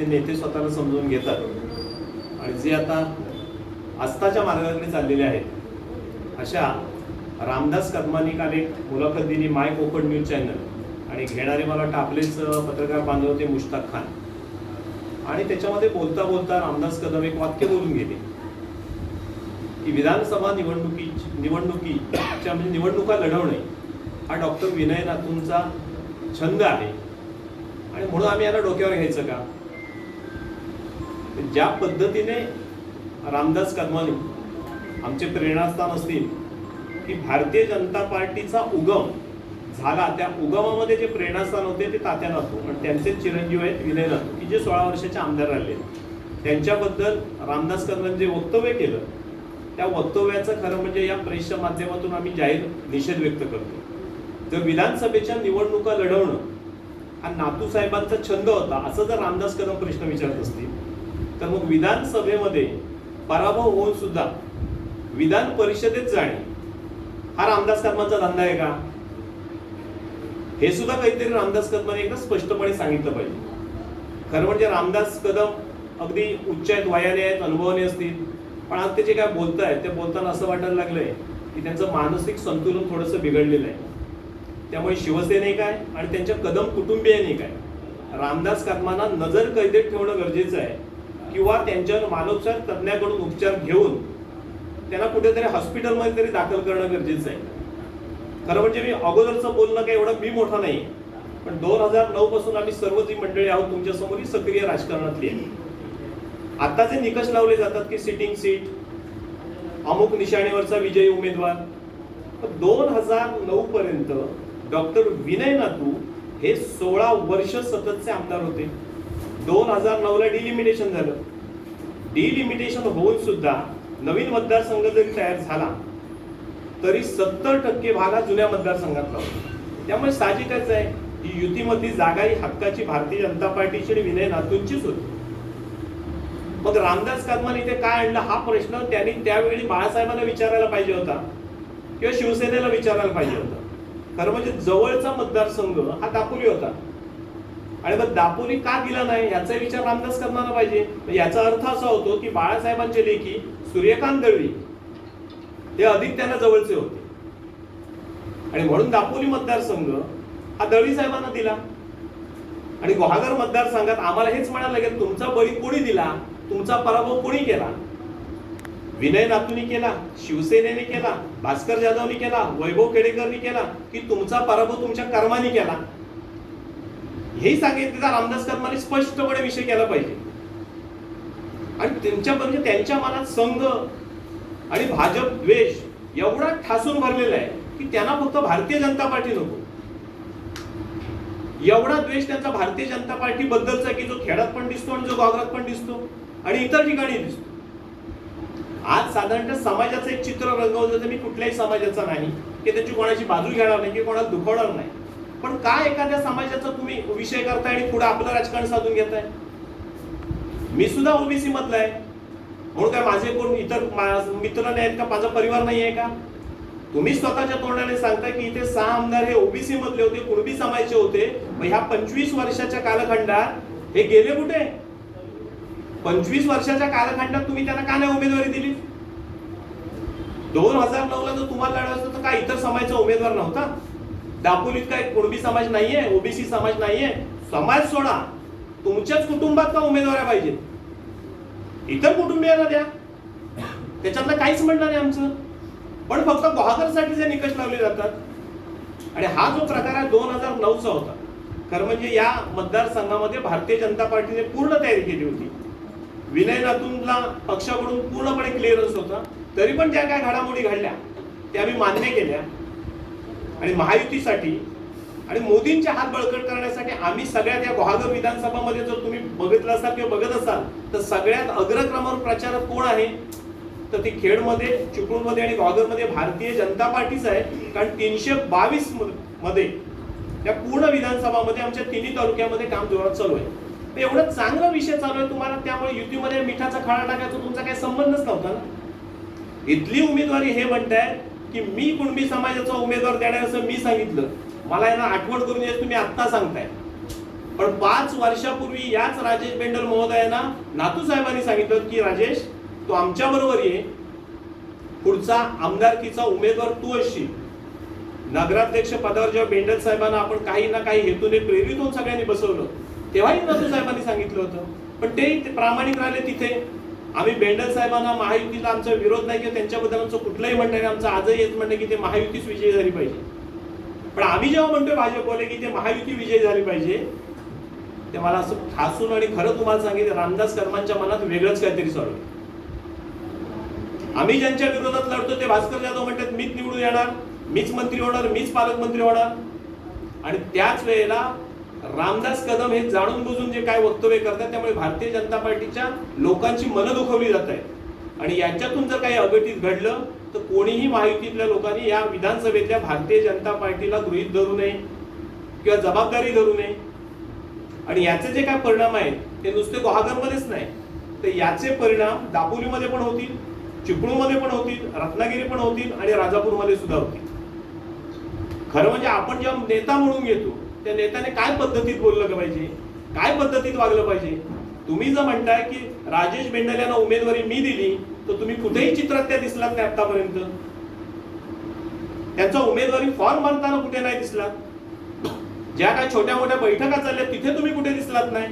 ते नेते स्वतःला समजून घेतात. आणि जे आता आस्थाच्या मार्गाकडे चाललेले आहेत अशा रामदास कदमानी काल मुलाखत दिली माय कोकण न्यूज चॅनल आणि घेणारे मला टापलेच पत्रकार बांधव होते मुश्ताक खान. आणि त्याच्यामध्ये बोलता बोलता रामदास कदम एक वाक्य बोलून गेले. की विधानसभा निवडणुकी निवडणुकीच्या म्हणजे निवडणुका लढवणे हा डॉक्टर विनय नातूंचा छंद आहे. आणि म्हणून आम्ही याला डोक्यावर घ्यायचं का? ज्या पद्धतीने रामदास कदमानी आमचे प्रेरणास्थान असतील की भारतीय जनता पार्टीचा उगम झाला त्या उगमामध्ये जे प्रेरणास्थान होते ते तात्या नातू आणि त्यांचे चिरंजीव आहेत विनय नातू की जे सोळा वर्षाचे आमदार राहिले. त्यांच्याबद्दल रामदास कदमांनी जे वक्तव्य केलं त्या वक्तव्याचं खरं म्हणजे या प्रेसच्या माध्यमातून आम्ही जाहीर निषेध व्यक्त करतो. जर विधानसभेच्या निवडणुका लढवणं हा नातू साहेबांचा छंद होता असं जर रामदास कदम प्रश्न विचारत असतील तर मग विधानसभेमध्ये पराभव होऊन सुद्धा विधान परिषदेत जाणे हा रामदास कदमांचा धंदा आहे का? हे सुद्धा काहीतरी रामदास कदमाने एकदा स्पष्टपणे सांगितलं पाहिजे. खरं म्हणजे रामदास कदम अगदी उच्च आहेत वयाने आहेत अनुभवाने असतील पण आज ते जे काय आहेत ते बोलताना असं वाटायला लागलंय की त्यांचं मानसिक संतुलन थोडंसं बिघडलेलं आहे. त्यामुळे शिवसेने काय आणि त्यांच्या कदम कुटुंबियांनी काय? रामदास कदमांना नजर कैदेत ठेवणं गरजेचं आहे. किंवा त्यांच्यावर मानोपचार तज्ज्ञाकडून उपचार घेऊन त्यांना कुठेतरी हॉस्पिटलमध्ये तरी दाखल करणं गरजेचं आहे. खरं म्हणजे मी अगोदरचं बोलणं काही एवढं मी मोठा नाही पण दोन हजार नऊ पासून आम्ही सर्व जी मंडळी आहोत तुमच्यासमोर ही सक्रिय राजकारणातली आहे. आता जे निकष लावले जातात की सिटिंग सीट अमुक निशाणीवरचा विजयी उमेदवार दोन हजार नऊ पर्यंत डॉक्टर विनय नातू हे सोळा वर्ष सततचे आमदार होते. दोन हजार नऊला डिलिमिटेशन झालं. डिलिमिटेशन होऊन सुद्धा नवीन मतदारसंघ जरी तयार झाला तरी सत्तर टक्के भाग हा जुन्या मतदारसंघातला होता. त्यामुळे साहजिकच आहे की युतीमधली जागा ही हक्काची भारतीय जनता पार्टीची आणि विनय नातूंचीच होती. मग रामदास कदमाने इथे काय आणलं हा प्रश्न त्यांनी त्यावेळी बाळासाहेबांना विचारायला पाहिजे होता किंवा शिवसेनेला विचारायला पाहिजे होता. खरं म्हणजे जवळचा मतदारसंघ हा दापोली होता. आणि मग दापोली का दिला नाही याचा विचार रामदास करणार पाहिजे. याचा अर्थ असा होतो की बाळासाहेबांचे लेखी सूर्यकांत दळवी हे अधिक त्यांना जवळचे होते. आणि म्हणून दापोली मतदारसंघ हा दळवी साहेबांना दिला. आणि गुहागर मतदारसंघात आम्हाला हेच म्हणायला लागेल तुमचा बळी कोणी दिला? तुमचा पराभव कोणी केला? विनय नातूनी केला शिवसेनेने केला भास्कर जाधवनी केला वैभव खेडेकरनी केला की तुमचा पराभव तुमच्या कर्माने केला? हेही सांगितलं का रामदास कदमाने स्पष्टपणे विषय केला पाहिजे. आणि त्यांच्या म्हणजे त्यांच्या मनात संघ आणि भाजप द्वेष एवढा ठासून भरलेला आहे की त्यांना फक्त भारतीय जनता पार्टी नको. एवढा द्वेष त्यांचा भारतीय जनता पार्टी बद्दलचा की जो खेळात पण दिसतो आणि जो गावरात पण दिसतो आणि इतर ठिकाणी दिसतो. आज साधारणतः समाजाचं एक चित्र रंगवलं तर मी कुठल्याही समाजाचा नाही की त्याची कोणाची बाजू घेणार नाही की कोणाला दुखवणार नाही. पण काय एखाद्या समाजाचा तुम्ही विषय करताय आणि पुढे आपलं राजकारण साधून घेताय? मी सुद्धा ओबीसी मधला आहे. म्हणून काय माझे कोण इतर मित्र नाही आहेत का? माझा परिवार नाही आहे का? तुम्ही स्वतःच्या तोंडाने सांगताय की इथे सहा आमदार हे ओबीसी मधले होते कुणबी समाजाचे होते. मग ह्या पंचवीस वर्षाच्या कालखंडात हे गेले कुठे? पंचवीस वर्षाच्या कालखंडात तुम्ही त्यांना का नाही उमेदवारी दिली? दोन हजार नऊ ला जर तुम्हाला लढवायचं तर काय इतर समाजाचा उमेदवार नव्हता? दापोलीत काय कुणबी समाज नाहीये ओबीसी समाज नाहीये? समाज सोडा. तुमच्याच कुटुंबात का उमेदवार पाहिजेत? इतर कुटुंबियांना द्या. त्याच्यातलं काहीच म्हणणार नाही आमचं. पण फक्त गुहागरसाठी जे निकष लावले जातात आणि हा जो प्रकार आहे दोन हजार नऊचा होता खरं म्हणजे या मतदारसंघामध्ये भारतीय जनता पार्टीने पूर्ण तयारी केली होती. विनय नातूंना पक्षाकडून पूर्णपणे क्लिअरन्स होता. तरी पण ज्या काय घडामोडी घडल्या त्या आम्ही मान्य केल्या. आणि महायुतीसाठी आणि मोदींचे हात बळकट करण्यासाठी आम्ही सगळ्यात या गुहागर विधानसभामध्ये जर तुम्ही बघितलं असाल किंवा बघत असाल तर सगळ्यात अग्रक्रमावर प्रचारक कोण आहे? तर ती खेडमध्ये चिपळूणमध्ये आणि गुहागरमध्ये भारतीय जनता पार्टीच आहे. कारण तीनशे बावीसमध्ये या पूर्ण विधानसभामध्ये आमच्या तिन्ही तालुक्यामध्ये काम जोरात चालू आहे. तर एवढं चांगला विषय चालू आहे तुम्हाला त्यामुळे युतीमध्ये मिठाचा खाडा टाकायचा तुमचा काही संबंधच नव्हता ना? इथली उमेदवारी हे म्हणताय की मी कुणबी समाजाचा उमेदवार देणार असं मी सांगितलं. मला यांना आठवण करून यायचं तुम्ही आत्ता सांगताय. पण पाच वर्षापूर्वी याच राजेश बेंडल महोदयांना नातू साहेबांनी सांगितलं की राजेश तू आमच्या बरोबर ये. पुढचा आमदारकीचा उमेदवार तू असशील. नगराध्यक्ष पदावर जेव्हा बेंडल साहेबांना आपण काही ना काही हेतूने प्रेरित होऊन सगळ्यांनी बसवलं तेव्हाही नातू साहेबांनी सांगितलं होतं. पण ते ते प्रामाणिक राहिले तिथे. आम्ही बेंडल साहेबांना महायुतीला आमचा विरोध नाही किंवा त्यांच्याबद्दल आमचं कुठलंही म्हणणं नाही. आमचं आजही हेच म्हणणं की ते महायुतीच विजयी झाली पाहिजे. पण आम्ही जेव्हा म्हणतोय भाजपवाले की ते महायुती विजयी झाली पाहिजे ते मला असं ठासून आणि खरं तुम्हाला सांगितलं रामदास कर्मांच्या मनात वेगळंच काहीतरी चालू आम्ही ज्यांच्या विरोधात लढतो ते भास्कर जाधव म्हणतात मीच निवडून येणार मीच मंत्री होणार मीच पालकमंत्री होणार. आणि त्याच वेळेला रामदास कदम हे जाणून बुजून जे काय वक्तव्य करतात त्यामुळे भारतीय जनता पार्टीच्या लोकांची मनं दुखवली जात आहेत. आणि यांच्यातून जर काही अघटित घडलं तर कोणीही महायुतीतल्या लोकांनी या विधानसभेतल्या भारतीय जनता पार्टीला गृहीत धरू नये किंवा जबाबदारी धरू नये. आणि याचे जे काय परिणाम आहेत ते नुसते गुहागरमध्येच नाही. तर याचे परिणाम दापोलीमध्ये पण होतील चिपळूणमध्ये पण होतील रत्नागिरी पण होतील आणि राजापूरमध्ये सुद्धा होतील. खरं म्हणजे आपण जेव्हा नेता म्हणून घेतो त्या नेत्याने काय पद्धतीत बोललं पाहिजे काय पद्धतीत वागलं पाहिजे? तुम्ही जर म्हणताय की राजेश बेंडल यांना उमेदवारी मी दिली तर तुम्ही कुठेही चित्रात त्या दिसलात नाही आतापर्यंत. त्यांचा उमेदवारी फॉर्म भरताना कुठे नाही दिसला ज्या काही छोट्या मोठ्या बैठका चालल्या तिथे तुम्ही कुठे दिसलात नाही?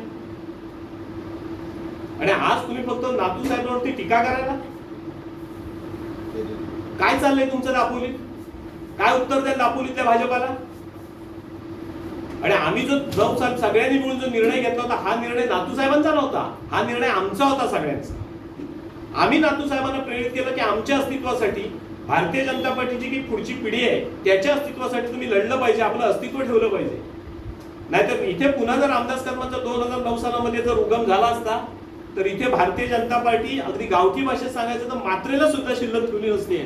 आणि आज तुम्ही फक्त नातू साहेबांवरती टीका करायला? काय चाललंय तुमचं दापोलीत? काय उत्तर द्याल दापोलीतल्या भाजपाला? आणि आम्ही जो जाऊ साहेब सगळ्यांनी मिळून जो निर्णय घेतला होता हा निर्णय नातू साहेबांचा नव्हता. हा निर्णय आमचा होता सगळ्यांचा. आम्ही नातू साहेबांना प्रेरित केलं की आमच्या अस्तित्वासाठी भारतीय जनता पार्टीची जी पुढची पिढी आहे त्याच्या अस्तित्वासाठी तुम्ही लढलं पाहिजे आपलं अस्तित्व ठेवलं पाहिजे. नाहीतर इथे पुन्हा जर रामदास कदमांचा दोन हजार नऊ सालामध्ये जर उगम झाला असता तर इथे भारतीय जनता पार्टी अगदी गावठी भाषेत सांगायचं तर मात्रेला सुद्धा शिल्लक ठेवली नसते.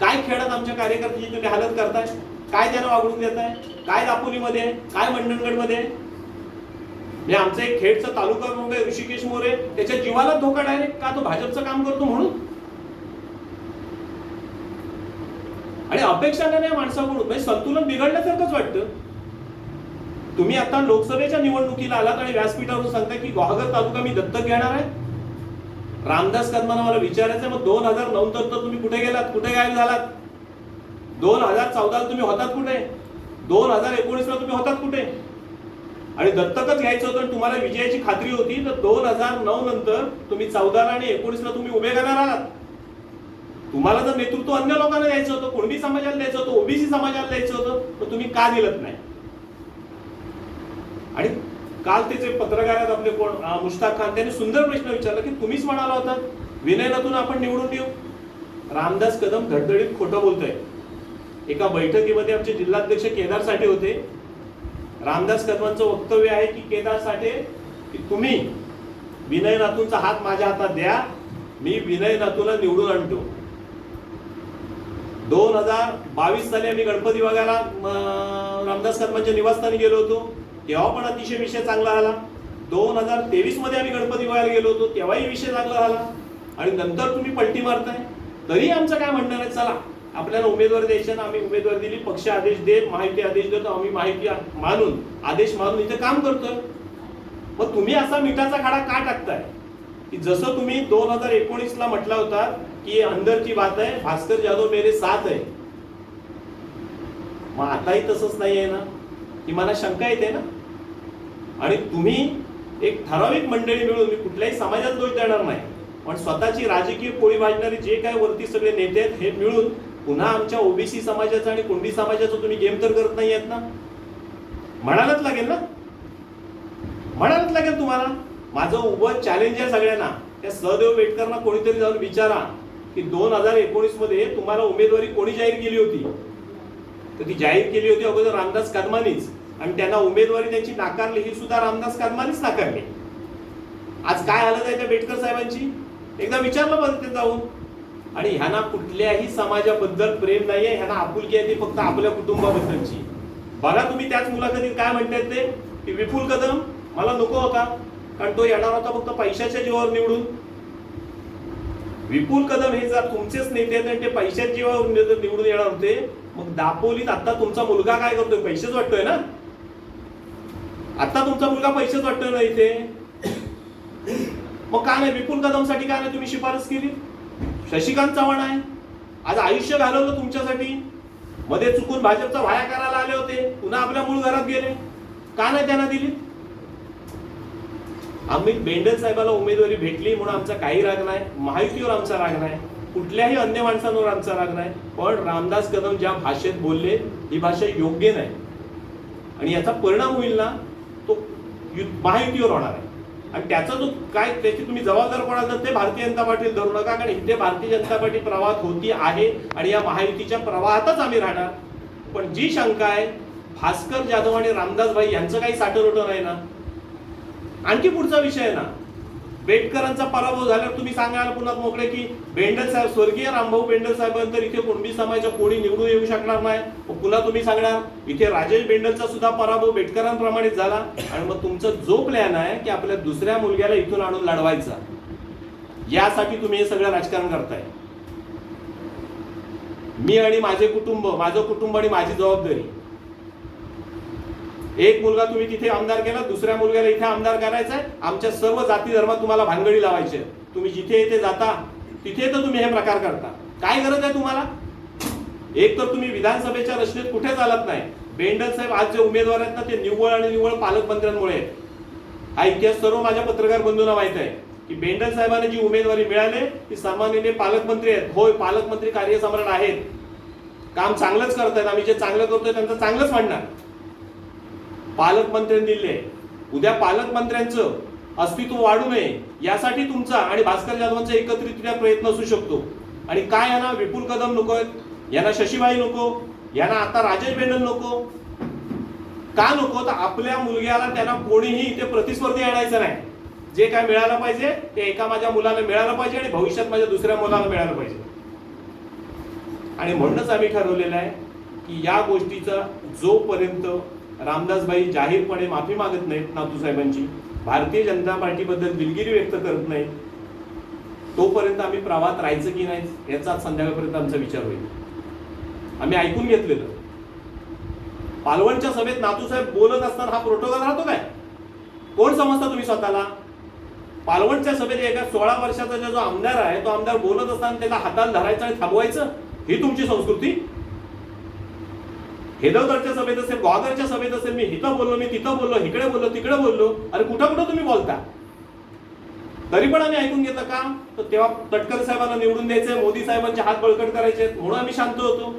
काय खेळात आमच्या कार्यकर्त्याची तुम्ही हालत करताय? काय त्यांना वागणूक देताय काय दापोलीमध्ये काय मंडणगडमध्ये आहे? म्हणजे आमचा एक खेडचा तालुका प्रमुख आहे ऋषिकेश मोरे त्याच्या जीवाला धोका डायरेक्ट का तो भाजपचं काम करतो म्हणून? आणि अपेक्षा नाही माणसाकडून. म्हणजे संतुलन बिघडल्यासारखंच वाटतं. तुम्ही आता लोकसभेच्या निवडणुकीला आलात आणि व्यासपीठावरून सांगताय की गुहागर तालुका मी दत्तक घेणार आहे. रामदास कदमांना मला विचारायचं मग दोन हजार नऊ तर तुम्ही कुठे गेलात? कुठे गायब झालात? दोन हजार चौदाला तुम्ही होतात कुठे? दोन हजार एकोणीसला तुम्ही होतात कुठे? आणि दत्तकच घ्यायचं होतं तुम्हाला विजयाची खात्री होती तर दोन हजार नऊ नंतर तुम्ही चौदाला आणि एकोणीसला तुम्ही उभे करणार आहात. तुम्हाला जर नेतृत्व अन्य लोकांना द्यायचं होतं कुणबी समाजाला द्यायचं होतं ओबीसी समाजाला द्यायचं होतं तर तुम्ही का दिलत नाही? आणि काल त्याचे पत्रकार आहेत आपले कोण मुश्ताक खान त्यांनी सुंदर प्रश्न विचारला की तुम्हीच म्हणाला होता विनयनातून आपण निवडून येऊ? रामदास कदम धडधडीत खोटं बोलतोय. एका बैठकीमध्ये आमचे जिल्हाध्यक्ष केदार साठे होते. रामदास कदमांचं वक्तव्य आहे की केदार साठे की तुम्ही विनय नातूंचा हात माझ्या हातात द्या मी विनय नातूला निवडून आणतो. दोन हजार बावीस साली आम्ही गणपती बघायला रामदास कदमांच्या निवासस्थानी गेलो होतो. तेव्हा पण अतिशय विषय चांगला आला. दोन हजार तेवीसमध्ये आम्ही गणपती बघायला गेलो होतो तेव्हाही विषय चांगला झाला आणि नंतर तुम्ही पलटी मारताय. तरी आमचं काय म्हणणार आहे? चला. आपल्याला उमेदवार द्यायचे ना आम्ही उमेदवार दिली पक्ष आदेश देत माहिती आदेश देतो आम्ही माहिती मानून आदेश मानून इथे काम करतोय. मग तुम्ही असा मिठाचा खाडा का टाकताय? की जसं तुम्ही दोन हजार एकोणीस ला म्हटला होता की अंदरची बात आहे भास्कर जाधव मेरे साथ आहे. मग आताही तसंच नाही आहे ना? की मला शंका येते ना? आणि तुम्ही एक ठराविक मंडळी मिळून मी कुठल्याही समाजात दोष देणार नाही पण स्वतःची राजकीय पोळी भाजणारे जे काय वरती सगळे नेते आहेत हे मिळून पुन्हा आमच्या ओबीसी समाजाचा आणि कुणबी समाजाचा तुम्ही गेम तर करत नाही आहेत ना? म्हणायलाच लागेल ना? म्हणायलाच लागेल तुम्हाला? माझं उभं चॅलेंज आहे सगळ्यांना. त्या सहदेव वेटकरना कोणीतरी जाऊन विचारा की दोन हजार एकोणीसमध्ये तुम्हाला उमेदवारी कोणी जाहीर केली होती? तर ती जाहीर केली होती अगोदर रामदास कदमानीच. आणि त्यांना उमेदवारी त्यांची नाकारली ही सुद्धा रामदास कदमानीच नाकारली. आज काय हालत आहे त्या बेटकर साहेबांची? एकदा विचारलं पाहिजे ते जाऊन. आणि ह्यांना कुठल्याही समाजाबद्दल प्रेम नाहीये ह्यांना आपुलकी आहे ती फक्त आपल्या कुटुंबाबद्दलची. बघा तुम्ही त्याच मुलाखतीत काय म्हणतात ते? की विपुल कदम मला नको होता कारण तो येणार होता फक्त पैशाच्या जीवावर निवडून. विपुल कदम हे जर तुमचेच नेते आहेत आणि ते पैशाच्या जीवावर निवडून येणार होते मग दापोलीत आता तुमचा मुलगा काय करतोय? पैसेच वाटतोय ना? आता तुमचा मुलगा पैसेच वाटतो ना इथे? मग का नाही विपुल कदमसाठी काय नाही तुम्ही शिफारस केली? शशिकांत चव्हाण आहे. आज आयुष्य घालवलं तुमच्यासाठी. मध्ये चुकून भाजपचा व्हाया करायला आले होते. पुन्हा आपल्या मूळ घरात गेले. का नाही त्यांना दिली? आम्ही बेंडल साहेबाला उमेदवारी भेटली म्हणून आमचा काही राग नाही. महायुतीवर आमचा राग नाही. कुठल्याही अन्य माणसांवर आमचा राग नाही. पण रामदास कदम ज्या भाषेत बोलले ही भाषा योग्य नाही. आणि याचा परिणाम होईल ना तो महायुतीवर होणार आहे. आणि त्याचा जो काय त्याची तुम्ही जबाबदार कोणाला तर ते भारतीय जनता पार्टी धरू नका कारण इथे भारतीय जनता पार्टी प्रवाहात होती आहे आणि या महायुतीच्या प्रवाहातच आम्ही राहणार. पण जी शंका आहे भास्कर जाधव आणि रामदास भाई यांचं काही साठवरोटं आहे ना आणखी पुढचा विषय आहे ना. बेटकरांचा पराभव झाल्यावर तुम्ही सांगायला पुन्हा मोकळे की बेंडल साहेब स्वर्गीय रामभाऊ बेंडल साहेबांतर इथे कुणबी समाजाच्या कोणी निवडून येऊ शकणार नाही? पुन्हा तुम्ही सांगणार इथे राजेश बेंडलचा सुद्धा पराभव बेटकरांप्रमाणेच झाला आणि मग तुमचा जो प्लॅन आहे की आपल्या दुसऱ्या मुलग्याला इथून आणून लढवायचा. यासाठी तुम्ही हे सगळं राजकारण करताय. मी आणि माझे कुटुंब माझं कुटुंब आणि माझी जबाबदारी. एक मुलगा तुम्ही तिथे आमदार केला दुसऱ्या मुलग्याला इथे आमदार करायचा आहे आमच्या सर्व जाती धर्मात तुम्हाला भानगडी लावायचे तुम्ही जिथे इथे जाता तिथे तर तुम्ही हे प्रकार करता. काय गरज आहे तुम्हाला? एक तर तुम्ही विधानसभेच्या रचनेत कुठे चालत नाही. बेंडल साहेब आज जे उमेदवार आहेत ना ते निव्वळ आणि निव्वळ पालकमंत्र्यांमुळे आहेत. हा इतिहास सर्व माझ्या पत्रकार बंधूंना माहीत आहे. की बेंडल साहेबांना जी उमेदवारी मिळाली ती सामान्यने पालकमंत्री आहेत. होय पालकमंत्री कार्यसम्राट आहेत. काम चांगलंच करतायत. आम्ही जे चांगलं करतोय त्यांचं चांगलंच म्हणणार. पालकमंत्र्यांनी दिले उद्या पालकमंत्र्यांचं अस्तित्व वाढू नये यासाठी तुमचा आणि भास्कर जाधवांचा एकत्रितरित्या प्रयत्न असू शकतो. आणि काय यांना विपुल कदम नको आहेत? यांना शशीबाई नको? यांना आता राजेश बेनल नको? का नको? तर आपल्या मुलग्याला त्यांना कोणीही इथे प्रतिस्पर्धी आणायचं नाही. जे काय मिळालं पाहिजे ते एका माझ्या मुलाला मिळालं पाहिजे आणि भविष्यात माझ्या दुसऱ्या मुलाला मिळालं पाहिजे. आणि म्हणूनच आम्ही ठरवलेलं आहे की या गोष्टीचा जोपर्यंत रामदासबाई जाहीरपणे माफी मागत नाहीत नातूसाहेबांची. भारतीय जनता पार्टीबद्दल दिलगिरी व्यक्त करत नाहीत. तोपर्यंत आम्ही प्रवाहात राहायचं की नाही याचा संध्याकाळपर्यंत आमचा विचार होईल. आम्ही ऐकून घेतलेलं. पालवणच्या सभेत नातूसाहेब बोलत असताना हा प्रोटोकॉल राहतो काय? कोण समजता तुम्ही स्वतःला? पालवणच्या सभेत एका सोळा वर्षाचा जो आमदार आहे तो आमदार बोलत असताना त्याला हाताला धरायचं आणि थांबवायचं? ही तुमची संस्कृती? हेदवदरच्या सभेत असेल ग्वादरच्या सभेत असेल मी इथं बोललो मी तिथं बोललो इकडे बोललो तिकडे बोललो अरे कुठं कुठं तुम्ही बोलता? तरी पण आम्ही ऐकून घेतो का? तर तेव्हा तटकर साहेबांना निवडून द्यायचंय मोदी साहेबांचे हात बळकट करायचे म्हणून आम्ही शांत होतो.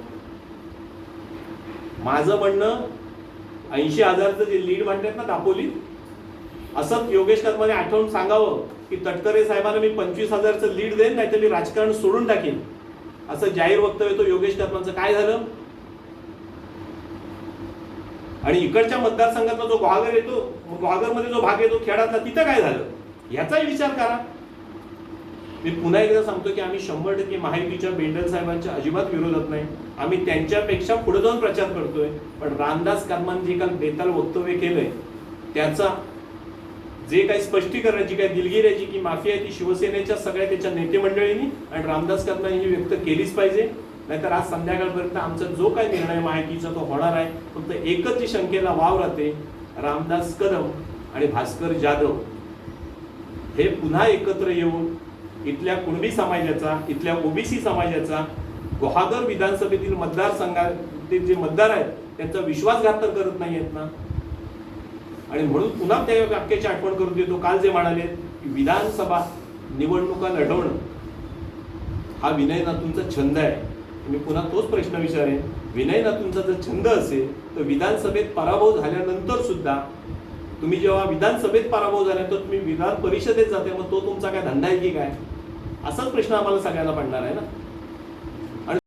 माझं म्हणणं ऐंशी हजारचं जे लीड म्हणतात ना दापोलीत असंच योगेश कदमाने आठवून सांगावं की तटकरे साहेबांना मी पंचवीस हजारचं लीड देईन नाहीतर मी राजकारण सोडून टाकेन. असं जाहीर वक्तव्य तो योगेश कदमांचं काय झालं? आणि इकडच्या मतदारसंघातला जो ग्वागर येतो ग्वागरमध्ये जो भाग येतो खेळातला तिथं काय झालं? याचाही विचार करा. मी पुन्हा एकदा सांगतो की आम्ही शंभर टक्के महायुतीच्या बेंडल साहेबांच्या अजिबात विरोधात नाही. आम्ही त्यांच्यापेक्षा पुढे जाऊन प्रचार करतोय. पण रामदास कदमांनी जे काल बेताल वक्तव्य केलंय त्याचा जे काही स्पष्टीकरणाची काही दिलगिरी आहे जी की माफी आहे ती शिवसेनेच्या सगळ्या त्याच्या नेते मंडळींनी आणि रामदास कदम व्यक्त केलीच पाहिजे. नाहीतर आज संध्याकाळपर्यंत आमचा जो काही निर्णय माहितीचा तो होणार आहे फक्त एकच जी शंकेला वाव राहते रामदास कदम आणि भास्कर जाधव. हे पुन्हा एकत्र येऊन इथल्या कुणबी समाजाचा इथल्या ओबीसी समाजाचा गुहागर विधानसभेतील मतदारसंघातील जे मतदार आहेत त्यांचा विश्वासघात तर करत नाही आहेत ना? आणि म्हणून पुन्हा त्या वाक्याची आठवण करून देतो. काल जे म्हणाले की विधानसभा निवडणुका लढवणं हा विनय नातूंचा छंद आहे. मी पुन्हा तोच प्रश्न विचारेन. विनय तुमचा जर छंद असेल तर विधानसभेत पराभव झाल्यानंतर सुद्धा तुम्ही जेव्हा विधानसभेत पराभव झाल्यानंतर तुम्ही विधान परिषदेत जाते मग तो तुमचा काय धंदा आहे की काय? असाच प्रश्न आम्हाला सगळ्यांना पडणार आहे ना?